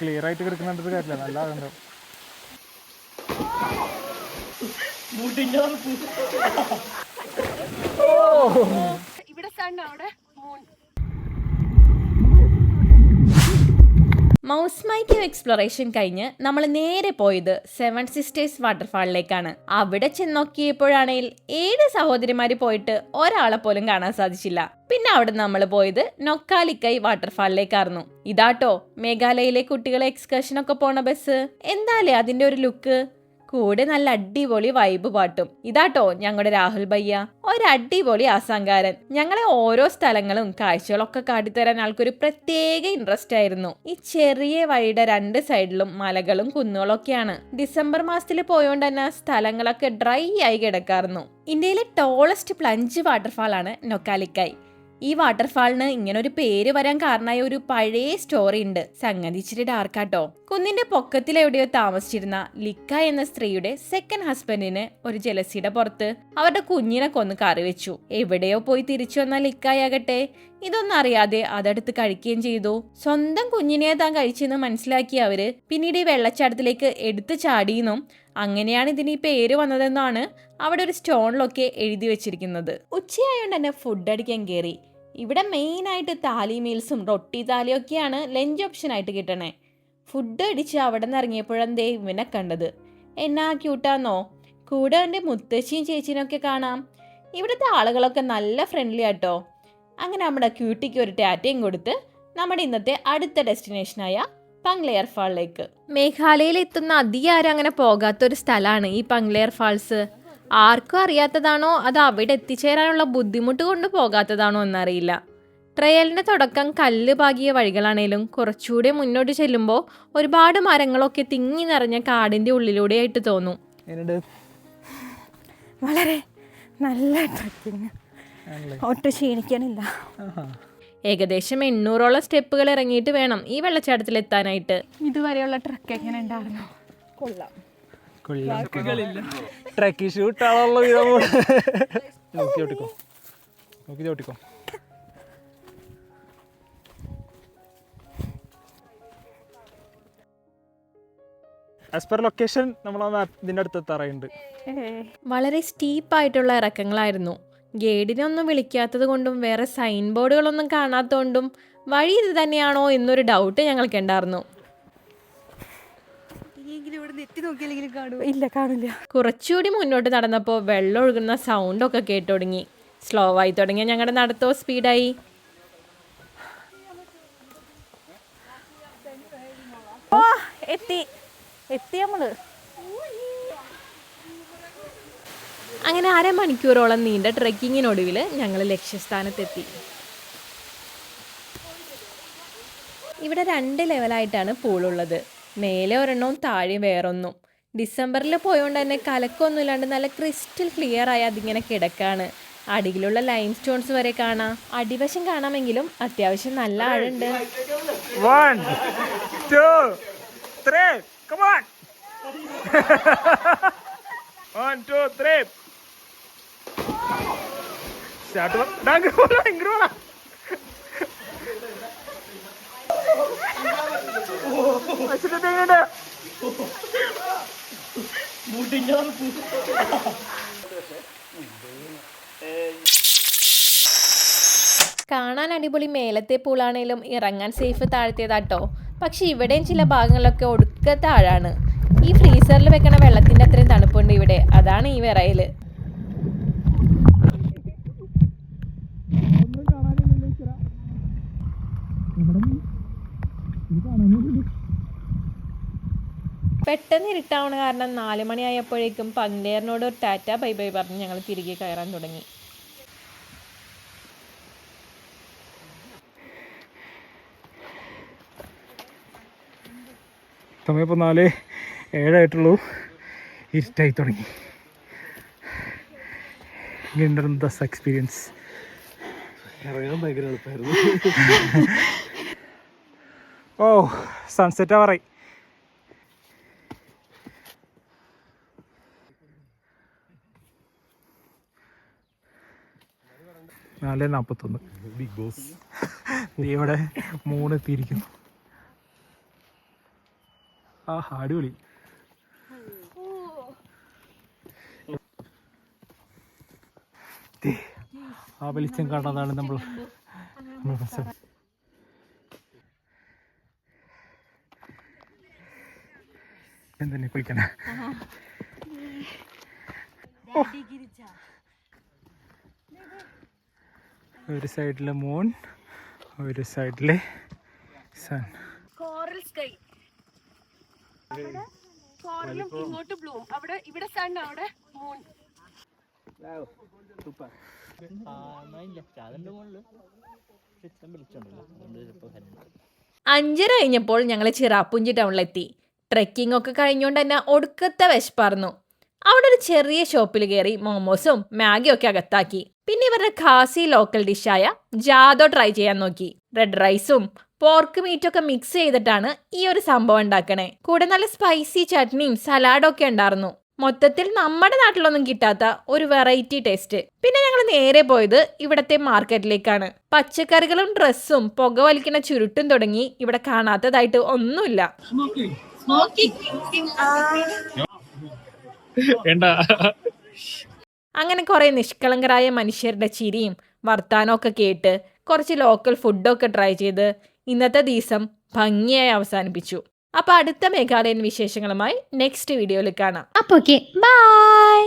Clear ആയിട്ട് കിടക്കുന്നുണ്ട് കാര്യമില്ല. നല്ല ആകണ്ടോ ഇവിടെ സൺ അവിടെ. മൗസ് മൈക്കീവ് എക്സ്പ്ലോറേഷൻ കഴിഞ്ഞ് നമ്മൾ നേരെ പോയത് സെവൻ സിസ്റ്റേഴ്സ് വാട്ടർഫാളിലേക്കാണ് അവിടെ ചെന്നോക്കിയപ്പോഴാണെങ്കിൽ ഏഴ് സഹോദരിമാര് പോയിട്ട് ഒരാളെ പോലും കാണാൻ സാധിച്ചില്ല. പിന്നെ അവിടെ നമ്മൾ പോയത് നൊക്കാലിക്കൈ വാട്ടർഫാളിലേക്കായിരുന്നു ഇതാട്ടോ മേഘാലയയിലെ കുട്ടികളെ എക്സ്കർഷനൊക്കെ പോണ ബസ് എന്താലേ അതിന്റെ ഒരു ലുക്ക് കൂടെ നല്ല അടിപൊളി വൈബ് പാട്ടും. ഇതാട്ടോ ഞങ്ങളുടെ രാഹുൽ ഭയ്യ. ഒരു അടിപൊളി ആസാങ്കാരൻ. ഞങ്ങളെ ഓരോ സ്ഥലങ്ങളും കാഴ്ചകളൊക്കെ കാട്ടിത്തരാൻ ആൾക്കൊരു പ്രത്യേക ഇൻട്രസ്റ്റ് ആയിരുന്നു. ഈ ചെറിയ വഴിയുടെ രണ്ട് സൈഡിലും മലകളും കുന്നുകളൊക്കെയാണ്. ഡിസംബർ മാസത്തിൽ പോയോണ്ട് തന്നെ സ്ഥലങ്ങളൊക്കെ ഡ്രൈ ആയി കിടക്കാറുന്നു. ഇന്ത്യയിലെ ടോളസ്റ്റ് പ്ലഞ്ച് വാട്ടർഫാൾ ആണ് നൊക്കാലിക്കായ്. ഈ വാട്ടർഫാളിന് ഇങ്ങനെ ഒരു പേര് വരാൻ കാരണമായ ഒരു പഴയ സ്റ്റോറി ഉണ്ട്. സംഗതിച്ചിട്ട് ഡാർക്കാട്ടോ കുന്നിന്റെ പൊക്കത്തിലെവിടെയോ താമസിച്ചിരുന്ന ലിക്ക എന്ന സ്ത്രീയുടെ സെക്കൻഡ് ഹസ്ബൻഡിന് ഒരു ജലസിയുടെ പുറത്ത് അവരുടെ കുഞ്ഞിനെ കൊന്ന് കറി വെച്ചു. എവിടെയോ പോയി തിരിച്ചു വന്ന ലിക്കായാകട്ടെ ഇതൊന്നും അറിയാതെ അതെടുത്ത് കഴിക്കുകയും ചെയ്തു. സ്വന്തം കുഞ്ഞിനെ താൻ കഴിച്ചെന്ന് മനസ്സിലാക്കിയ അവർ പിന്നീട് ഈ വെള്ളച്ചാട്ടത്തിലേക്ക് എടുത്തു ചാടിയെന്നും അങ്ങനെയാണ് ഇതിന് ഈ പേര് വന്നതെന്നാണ് അവിടെ ഒരു സ്റ്റോണിലൊക്കെ എഴുതി വെച്ചിരിക്കുന്നത്. ഉച്ചയായോണ്ട് തന്നെ ഫുഡ് അടിക്കാൻ കയറി ഇവിടെ മെയിനായിട്ട് താലി മീൽസും റൊട്ടി താലിയൊക്കെയാണ് ലഞ്ച് ഓപ്ഷനായിട്ട് കിട്ടണേ. ഫുഡ് അടിച്ച് അവിടെ നിന്ന് ഇറങ്ങിയപ്പോഴെന്തേ ഇവനെ കണ്ടത്. എന്നാ ക്യൂട്ടാന്നോ? കൂടെ എന്റെ മുത്തശ്ശിയും ചേച്ചീനൊക്കെ കാണാം. ഇവിടുത്തെ ആളുകളൊക്കെ നല്ല ഫ്രണ്ട്ലി ആട്ടോ. അങ്ങനെ നമ്മുടെ ക്യൂട്ടിക്ക് ഒരു ടാറ്റയും കൊടുത്ത് നമ്മുടെ ഇന്നത്തെ അടുത്ത ഡെസ്റ്റിനേഷനായ പങ്ക്ലെയർ ഫാളിലേക്ക്. മേഘാലയയിൽ എത്തുന്ന ആരും അങ്ങനെ പോകാത്തൊരു സ്ഥലമാണ് ഈ പങ്ക്ലെയർ ഫാൾസ്. ആർക്കും അറിയാത്തതാണോ? അത് അവിടെ എത്തിച്ചേരാനുള്ള ബുദ്ധിമുട്ട് കൊണ്ട് പോകാത്തതാണോ എന്നറിയില്ല. ട്രയലിന്റെ തുടക്കം കല്ല് പാകിയ വഴികളാണേലും കുറച്ചുകൂടെ മുന്നോട്ട് ചെല്ലുമ്പോൾ ഒരുപാട് മരങ്ങളൊക്കെ തിങ്ങി നിറഞ്ഞ കാടിന്റെ ഉള്ളിലൂടെയായിട്ട് തോന്നും. വളരെ നല്ല ട്രക്കിങ്. ഒട്ടും ക്ഷീണിക്കാനില്ല. ഏകദേശം എണ്ണൂറോളം സ്റ്റെപ്പുകൾ ഇറങ്ങിയിട്ട് വേണം ഈ വെള്ളച്ചാട്ടത്തിൽ എത്താനായിട്ട് ഇതുവരെയുള്ള ട്രക്ക് എങ്ങനെ ഉണ്ടായിരുന്നു കൊള്ളാം. ട്രക്കി ഷൂട്ട് ആളുള്ള വിധം. നോക്കി ചോട്ടിക്കോ. നോക്കി ചോട്ടിക്കോ. ആസ് പെർ ലൊക്കേഷൻ നമ്മൾ ആ മാപ്പിന്റെ അടുത്ത് എത്താറായിട്ടുണ്ട് വളരെ സ്റ്റീപ്പായിട്ടുള്ള ഇറക്കങ്ങളായിരുന്നു. ഗൈഡിനൊന്നും വിളിക്കാത്തത് കൊണ്ടും വേറെ സൈൻ ബോർഡുകളൊന്നും കാണാത്തതുകൊണ്ടും വഴി ഇത് തന്നെയാണോ എന്നൊരു ഡൗട്ട് ഞങ്ങൾക്ക് ഉണ്ടായിരുന്നു. ഇല്ല കാണില്ല. കുറച്ചുകൂടി മുന്നോട്ട് നടന്നപ്പോൾ വെള്ളം ഒഴുകുന്ന സൗണ്ട് ഒക്കെ കേട്ടു തുടങ്ങി സ്ലോ ആയി തുടങ്ങിയ ഞങ്ങളുടെ നടത്തോ സ്പീഡായി ഓ എത്തി. എത്തി നമ്മൾ. അങ്ങനെ അരമണിക്കൂറോളം നീണ്ട ട്രെക്കിങ്ങിനൊടുവിൽ ഞങ്ങൾ ലക്ഷ്യസ്ഥാനത്തെത്തി. ഇവിടെ രണ്ട് ലെവലായിട്ടാണ് പൂളുള്ളത് മേലെ ഒരെണ്ണവും താഴെ വേറൊന്നും. ഡിസംബറിൽ പോയതുകൊണ്ട് തന്നെ കലക്കൊന്നുമില്ലാണ്ട് നല്ല ക്രിസ്റ്റൽ ക്ലിയർ ആയി അതിങ്ങനെ കിടക്കാണ്. അടിയിലുള്ള ലൈം സ്റ്റോൺസ് വരെ കാണാം. അടിവശം കാണാമെങ്കിലും അത്യാവശ്യം നല്ല ആഴുണ്ട് one two three come on one two three start ഇങ്ങോട്ട് കാണാൻ അടിപൊളി മേലത്തെ പൂളാണേലും ഇറങ്ങാൻ സേഫ് താഴ്ത്തിയതാട്ടോ. പക്ഷെ ഇവിടെയും ചില ഭാഗങ്ങളിലൊക്കെ ഒടുക്ക താഴാണ് ഈ ഫ്രീസറിൽ വെക്കണ വെള്ളത്തിന്റെ അത്രയും തണുപ്പുണ്ട് ഇവിടെ. അതാണ് ഈ വിറയൽ. പെട്ടെന്ന് ഇരുട്ടാവണ കാരണം നാല് മണിയായപ്പോഴേക്കും പന്തേറിനോട് ഒരു ടാറ്റ ബൈ ബൈ പറഞ്ഞ് ഞങ്ങൾ തിരികെ കയറാൻ തുടങ്ങി. സമയം ഇപ്പോൾ നാല് ഏഴായിട്ടുള്ളൂ. ഇരുട്ടായി തുടങ്ങി. ദസ് എക്സ്പീരിയൻസ് ഇറങ്ങാൻ ഭയങ്കര എളുപ്പമായിരുന്നു ഓ സൺസെറ്റാ ആവാറായി നാല് നാൽപ്പത്തൊന്ന് ബിഗ് ബോസ് ദേ ഇവിടെ മൂന്ന് എത്തിയിരിക്കുന്നു. ആ അടിപൊളി. ദേ, ആ വെളിച്ചം കാണാതാണ് നമ്മൾ. എന്തെന്നെ കുളിക്കണ? ഒരു സൈഡിലെ മൂൺ ഒരു സൈഡിലെ സൺ കോറൽ സ്കൈ കോറലും ഇങ്ങോട്ട് ബ്ലൂ അവിടെ ഇവിടെ സൺ അവിടെ മൂൺ അഞ്ചര കഴിഞ്ഞപ്പോൾ ഞങ്ങൾ ചിറാപ്പുഞ്ചി ടൗണിലെത്തി. ട്രെക്കിംഗ് ഒക്കെ കഴിഞ്ഞോണ്ട് തന്നെ ഒടുക്കത്തെ വിശപ്പാർന്നു അവിടെ ഒരു ചെറിയ ഷോപ്പിൽ കയറി മോമോസും മാഗിയും ഒക്കെ അകത്താക്കി. പിന്നെ ഇവരുടെ ഖാസി ലോക്കൽ ഡിഷായ ജാദോ ട്രൈ ചെയ്യാൻ നോക്കി. റെഡ് റൈസും പോർക്ക് മീറ്റും ഒക്കെ മിക്സ് ചെയ്തിട്ടാണ് ഈ ഒരു സംഭവം ഉണ്ടാക്കണേ. കൂടെ നല്ല സ്പൈസി ചട്നിയും സലാഡും ഒക്കെ ഉണ്ടായിരുന്നു. മൊത്തത്തിൽ നമ്മുടെ നാട്ടിലൊന്നും കിട്ടാത്ത ഒരു വെറൈറ്റി ടേസ്റ്റ് പിന്നെ ഞങ്ങൾ നേരെ പോയത് ഇവിടത്തെ മാർക്കറ്റിലേക്കാണ് പച്ചക്കറികളും ഡ്രസ്സും പുക വലിക്കുന്ന ചുരുട്ടും തുടങ്ങി ഇവിടെ കാണാത്തതായിട്ട് ഒന്നുമില്ല. അങ്ങനെ കുറേ നിഷ്കളങ്കരായ മനുഷ്യരുടെ ചിരിയും വർത്താനമൊക്കെ കേട്ട് കുറച്ച് ലോക്കൽ ഫുഡൊക്കെ ട്രൈ ചെയ്ത് ഇന്നത്തെ ദിവസം ഭംഗിയായി അവസാനിപ്പിച്ചു. അപ്പൊ അടുത്ത മേഘാലയൻ വിശേഷങ്ങളുമായി നെക്സ്റ്റ് വീഡിയോയിൽ കാണാം. അപ്പൊ ഓക്കെ ബൈ